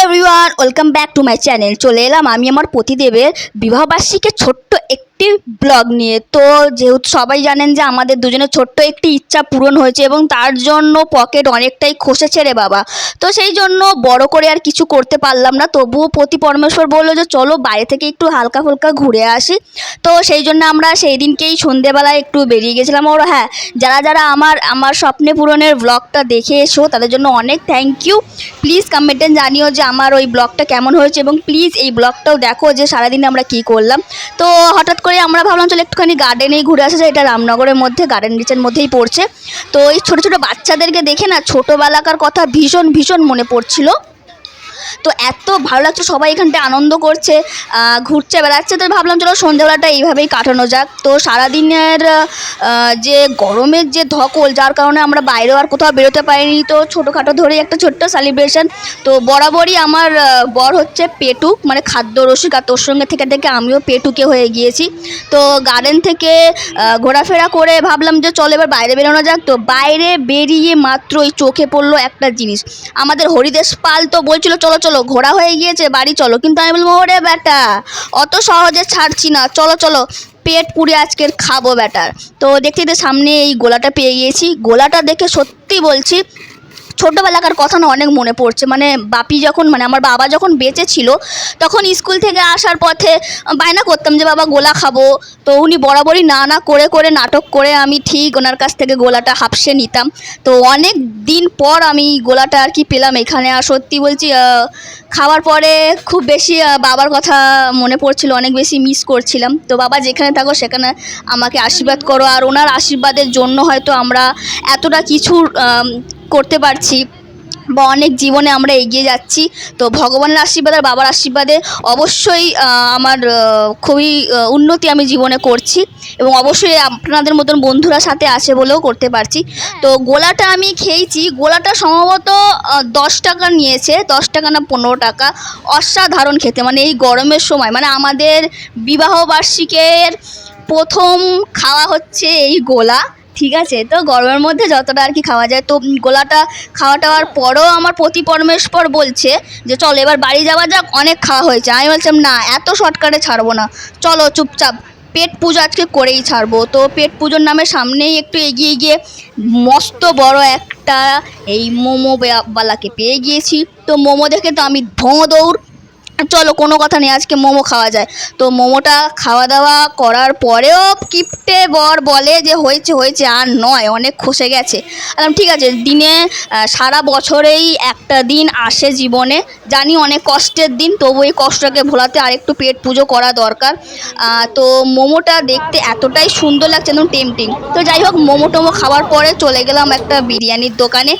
Everyone welcome back to my channel চলে এলাম আমি আমার পতিদেবের বিবাহবার্ষিকে ছোট্ট একটি ব্লগ নিয়ে। তো যেহেতু সবাই জানেন যে আমাদের দুজনের ছোট্ট একটি ইচ্ছা পূরণ হয়েছে এবং তার জন্য পকেট অনেকটাই খসেছে রে বাবা। তো সেই জন্য বড় করে আর কিছু করতে পারলাম না। তবুও পতি পরমেশ্বর বলল যে, চলো বাইরে থেকে একটু হালকা ফুলকা ঘুরে আসি। তো সেই জন্য আমরা সেই দিনকেই সন্ধেবেলায় একটু বেরিয়ে গেছিলাম। ওর হ্যাঁ যারা যারা আমার আমার স্বপ্নে পূরণের ব্লগটা দেখে এসো, তাদের জন্য অনেক থ্যাংক ইউ প্লিজ কমেন্টে জানিও যে আমার ওই ব্লগটা কেমন হয়েছে এবং প্লিজ এই ব্লগটাও দেখো যে সারাদিন আমরা কী করলাম। তো হঠাৎ করে আমরা ভাবলাম, চলে একটুখানি গার্ডেনেই ঘুরে আসা যায়। এটা রামনগরের মধ্যে গার্ডেন রিচের মধ্যেই পড়ছে। তো এই ছোটো ছোটো বাচ্চাদেরকে দেখে না, ছোটোবেলাকার কথা ভীষণ ভীষণ মনে পড়ছিল। তো এত ভালো লাগছে, সবাই এখানটায় আনন্দ করছে ঘুরছে, বেড়াচ্ছে, তো ভাবলাম চলো সন্ধ্যেবেলাটা এইভাবেই কাটানো যাক। তো সারাদিনের যে গরমের যে ধকল, যার কারণে আমরা বাইরেও আর কোথাও বেরোতে পারিনি, তো ছোটোখাটো ধরেই একটা ছোট্ট সেলিব্রেশন তো বরাবরই আমার বর হচ্ছে পেটুক মানে খাদ্য রসিক, আর তোর সঙ্গে থেকে থেকে আমিও পেটুকে হয়ে গিয়েছি। তো গার্ডেন থেকে ঘোরাফেরা করে ভাবলাম যে চলো এবার বাইরে বেরোনো যাক। তো বাইরে বেরিয়ে মাত্রই চোখে পড়ল একটা জিনিস। আমাদের হরিদেশ পাল তো বলছিল, চলো চলো ঘোরা হয়ে গিয়েছে, বাড়ি চলো। কিন্তু আমি বলব, ওরে বেটা অত সহজে ছাড়ছি না। চলো চলো, পেট পুড়ে আজকের খাব বেটার তো দেখতে সামনে এই গোলাটা পেয়ে গিয়েছি। গোলাটা দেখে সত্যি বলছি ছোটোবেলাকার কথা না অনেক মনে পড়ছে। মানে বাপি যখন মানে আমার বাবা যখন বেঁচে ছিল, তখন স্কুল থেকে আসার পথে বায়না করতাম যে, বাবা, গোলা খাব। তো উনি বরাবরই না না, করে করে নাটক করে আমি ঠিক ওনার কাছ থেকে গোলাটা হাফসে নিতাম। তো অনেক দিন পর আমি গোলাটা আর কি পেলাম এখানে। আর সত্যি বলছি খাওয়ার পরে খুব বেশি বাবার কথা মনে পড়ছিল, অনেক বেশি মিস করছিলাম। তো বাবা যেখানে থাকো, সেখানে আমাকে আশীর্বাদ করো। আর ওনার আশীর্বাদের জন্য হয়তো আমরা এতটা কিছু করতে পারছি বা অনেক জীবনে আমরা এগিয়ে যাচ্ছি তো ভগবানের আশীর্বাদ আর বাবার আশীর্বাদে অবশ্যই আমার খুবই উন্নতি আমি জীবনে করছি এবং অবশ্যই আপনাদের মতন বন্ধুরা সাথে আছে বলেও করতে পারছি। তো গোলাটা আমি খেয়েছি গোলাটা সম্ভবত দশ টাকা নিয়েছে দশ টাকা না পনেরো টাকা অসাধারণ খেতে মানে এই গরমের সময় মানে আমাদের বিবাহ বার্ষিকের প্রথম খাওয়া হচ্ছে এই গোলা। ঠিক আছে, তো গরমের মধ্যে যতটা আর কি খাওয়া যায়, তো গোলাটা খাওয়া টাওয়ার পরেও আমার প্রতি পরমেশ্বর বলছে যে, চলো এবার বাড়ি যাওয়া যাক, অনেক খাওয়া হয়েছে। আমি বলছিলাম, না, এত শর্টকাটে ছাড়বো না। চলো চুপচাপ, পেট পুজো আজকে করেই ছাড়বো। তো পেট পুজোর নামে সামনেই একটু এগিয়ে গিয়ে মস্ত বড় একটা এই মোমো বালাকে পেয়ে গিয়েছি। তো মোমো দেখে তো আমি ধোঁ দৌড়। চলো, কোনো কথা নেই, আজকে মোমো খাওয়া যায়। তো মোমোটা খাওয়া দাওয়া করার পরেও কিপটে বর বলে যে, হয়েছে হয়েছে, আর নয়, অনেক খসে গেছে। বললাম, ঠিক আছে, দিনে সারা বছরেই একটা দিন আসে জীবনে। জানি অনেক কষ্টের দিন, তবু এই কষ্টটাকে ভোলাতে আরেকটু পেট পুজো করা দরকার। তো মোমোটা দেখতে এতটাই সুন্দর লাগছে একদম টেমটিং তো যাই হোক, মোমো টোমো খাওয়ার পরে চলে গেলাম একটা বিরিয়ানির দোকানে।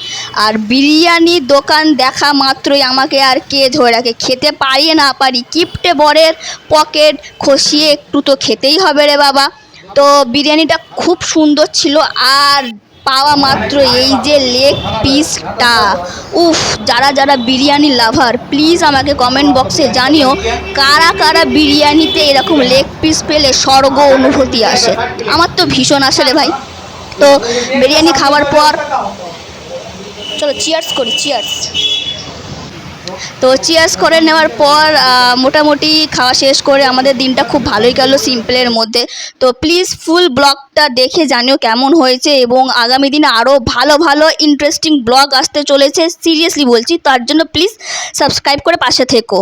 আর বিরিয়ানির দোকান দেখা মাত্রই আমাকে আর কে ধরে রাখে? খেতে পারি না পারি। কিপটে বরের পকেট খসিয়ে একটু তো খেতেই হবে রে বাবা। তো বিরিয়ানিটা খুব সুন্দর ছিল আর পাওয়া মাত্র এই যে লেগ পিসটা। উফ, যারা যারা বিরিয়ানি লাভার, প্লিজ আমাকে কমেন্ট বক্সে জানিও কারা কারা বিরিয়ানিতে এরকম লেগ পিস পেলে স্বর্গ অনুভূতি আসে। আমার তো ভীষণ আসে রে ভাই। তো বিরিয়ানি খাওয়ার পর, চলো চিয়ার্স করি চিয়ার্স তো চিয়ার্স করে নেওয়ার পর মোটামুটি খাওয়া শেষ করে আমাদের দিনটা খুব ভালোই গেল সিম্পলের মধ্যে। তো প্লিজ ফুল ব্লগটা দেখে জানিও কেমন হয়েছে এবং আগামী দিনে আরও ভালো ভালো ইন্টারেস্টিং ব্লগ আসতে চলেছে। সিরিয়াসলি বলছি, তার জন্য প্লিজ সাবস্ক্রাইব করে পাশে থেকো।